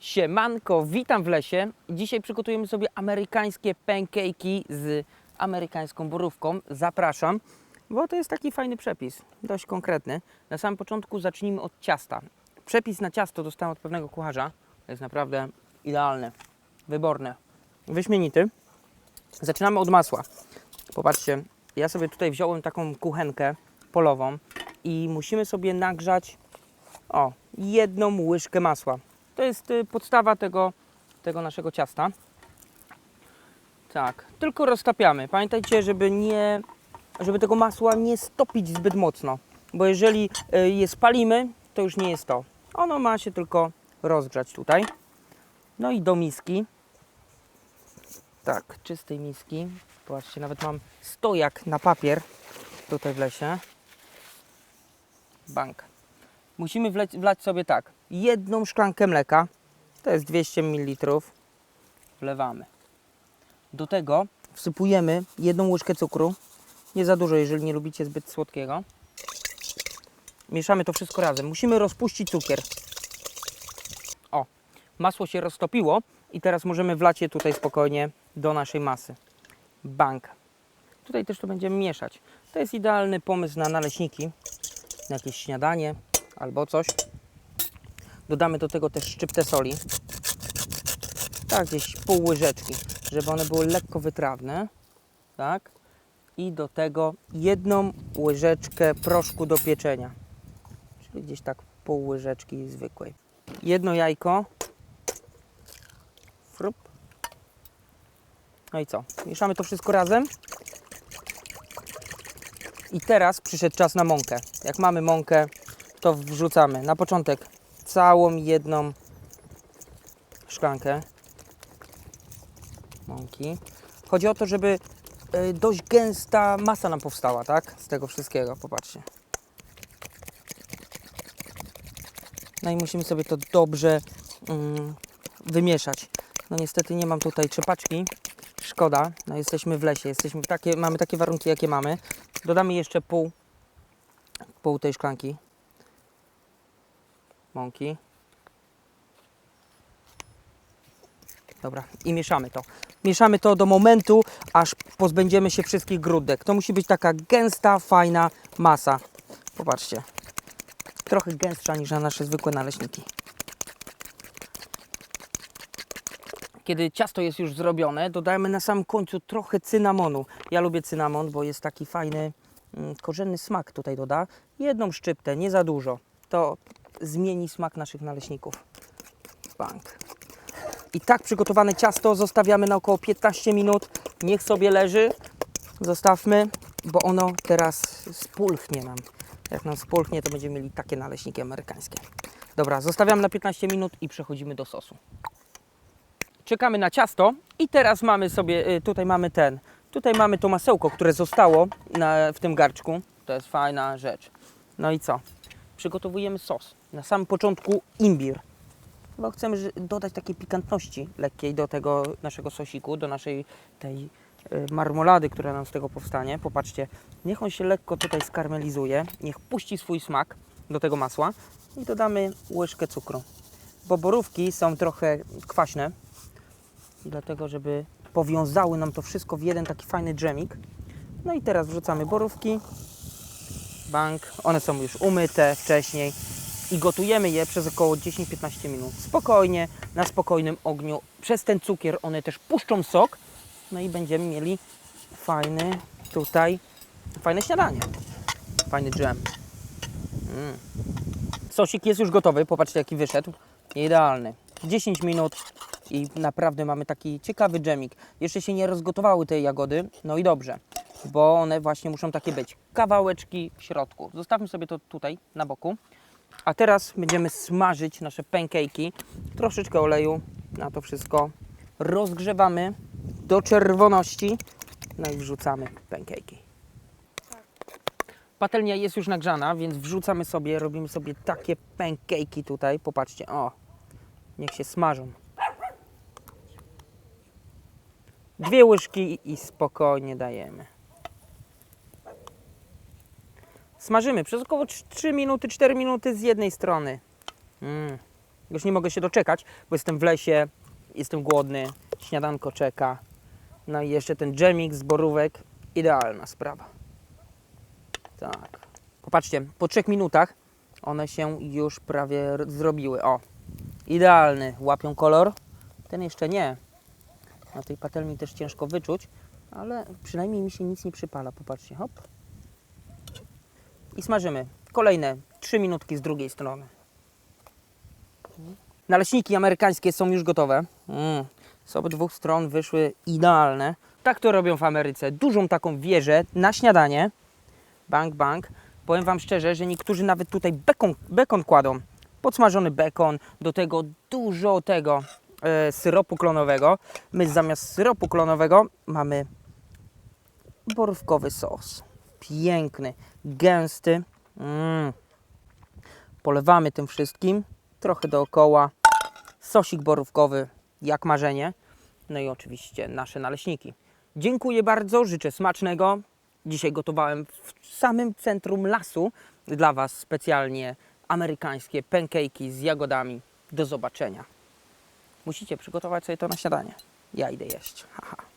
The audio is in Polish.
Siemanko, witam w lesie. Dzisiaj przygotujemy sobie amerykańskie pancake'i z amerykańską borówką. Zapraszam, bo to jest taki fajny przepis, dość konkretny. Na samym początku zacznijmy od ciasta. Przepis na ciasto dostałem od pewnego kucharza. Jest naprawdę idealne, wyborne, wyśmienity. Zaczynamy od masła. Popatrzcie, ja sobie tutaj wziąłem taką kuchenkę polową i musimy sobie nagrzać o, jedną łyżkę masła. To jest y, podstawa tego, tego naszego ciasta. Tak, tylko roztapiamy. Pamiętajcie, żeby nie, żeby tego masła nie stopić zbyt mocno, bo jeżeli y, je spalimy, to już nie jest to. Ono ma się tylko rozgrzać tutaj. No i do miski. Tak, czystej miski. Zobaczcie, nawet mam stojak na papier tutaj w lesie. Bank. Musimy wleć, wlać sobie tak, jedną szklankę mleka, to jest 200 ml, wlewamy. Do tego wsypujemy jedną łyżkę cukru, nie za dużo, jeżeli nie lubicie zbyt słodkiego. Mieszamy to wszystko razem. Musimy rozpuścić cukier. O, masło się roztopiło i teraz możemy wlać je tutaj spokojnie do naszej masy. Bank. Tutaj też to będziemy mieszać. To jest idealny pomysł na naleśniki, na jakieś śniadanie albo coś. Dodamy do tego też szczyptę soli. Tak, gdzieś pół łyżeczki, żeby one były lekko wytrawne. Tak. I do tego jedną łyżeczkę proszku do pieczenia. Czyli gdzieś tak pół łyżeczki zwykłej. Jedno jajko. Frup. No i co? Mieszamy to wszystko razem. I teraz przyszedł czas na mąkę. Jak mamy mąkę, to wrzucamy na początek całą jedną szklankę mąki. Chodzi o to, żeby y, dość gęsta masa nam powstała, tak? Z tego wszystkiego, popatrzcie. No i musimy sobie to dobrze mm, wymieszać. No niestety nie mam tutaj trzepaczki. Szkoda, no jesteśmy w lesie, jesteśmy takie, mamy takie warunki, jakie mamy. Dodamy jeszcze pół, pół tej szklanki Dobra, i mieszamy to. Mieszamy to do momentu, aż pozbędziemy się wszystkich grudek. To musi być taka gęsta, fajna masa. Popatrzcie. Trochę gęstsza niż na nasze zwykłe naleśniki. Kiedy ciasto jest już zrobione, dodajemy na samym końcu trochę cynamonu. Ja lubię cynamon, bo jest taki fajny, mm, korzenny smak tutaj doda. Jedną szczyptę, nie za dużo. To zmieni smak naszych naleśników. Bank. I tak przygotowane ciasto zostawiamy na około 15 minut. Niech sobie leży. Zostawmy, bo ono teraz spulchnie nam. Jak nam spulchnie, to będziemy mieli takie naleśniki amerykańskie. Dobra, zostawiam na 15 minut i przechodzimy do sosu. Czekamy na ciasto i teraz mamy sobie, y, tutaj mamy ten, tutaj mamy to masełko, które zostało na, w tym garczku. To jest fajna rzecz. No i co? Przygotowujemy sos. Na samym początku imbir. Bo chcemy dodać takiej pikantności lekkiej do tego naszego sosiku, do naszej tej y, marmolady, która nam z tego powstanie. Popatrzcie, niech on się lekko tutaj skarmelizuje, niech puści swój smak do tego masła i dodamy łyżkę cukru. Bo borówki są trochę kwaśne, dlatego, żeby powiązały nam to wszystko w jeden taki fajny dżemik. No i teraz wrzucamy borówki, bank, one są już umyte wcześniej i gotujemy je przez około 10-15 minut. Spokojnie, na spokojnym ogniu. Przez ten cukier one też puszczą sok, no i będziemy mieli fajny tutaj, fajne śniadanie. Fajny dżem. Mm. Sosik jest już gotowy, popatrzcie jaki wyszedł. Idealny. 10 minut i naprawdę mamy taki ciekawy dżemik. Jeszcze się nie rozgotowały te jagody, no i dobrze, bo one właśnie muszą takie być. Kawałeczki w środku. Zostawmy sobie to tutaj na boku. A teraz będziemy smażyć nasze pancake'i. Troszeczkę oleju na to wszystko. Rozgrzewamy do czerwoności. No i wrzucamy pancake'i. Patelnia jest już nagrzana, więc wrzucamy sobie, robimy sobie takie pancake'i tutaj. Popatrzcie, o, niech się smażą. Dwie łyżki i spokojnie dajemy. Smażymy przez około 3 minuty, 4 minuty z jednej strony. Mm. Już nie mogę się doczekać, bo jestem w lesie, jestem głodny, śniadanko czeka. No i jeszcze ten dżemik z borówek. Idealna sprawa. Tak. Popatrzcie, po trzech minutach one się już prawie zrobiły. O, idealny. Łapią kolor. Ten jeszcze nie. Na tej patelni też ciężko wyczuć, ale przynajmniej mi się nic nie przypala. Popatrzcie, hop. I smażymy. Kolejne 3 minutki z drugiej strony. Naleśniki amerykańskie są już gotowe. Mm. Z obydwu stron wyszły idealne. Tak to robią w Ameryce. Dużą taką wieżę na śniadanie. Bang, bang. Powiem Wam szczerze, że niektórzy nawet tutaj bekon, bekon kładą. Podsmażony bekon, do tego dużo tego e, syropu klonowego. My zamiast syropu klonowego mamy borówkowy sos. Piękny, gęsty. Mm. Polewamy tym wszystkim, trochę dookoła. Sosik borówkowy, jak marzenie. No i oczywiście nasze naleśniki. Dziękuję bardzo, życzę smacznego. Dzisiaj gotowałem w samym centrum lasu dla Was specjalnie amerykańskie pancake'i z jagodami. Do zobaczenia. Musicie przygotować sobie to na śniadanie. Ja idę jeść. Haha.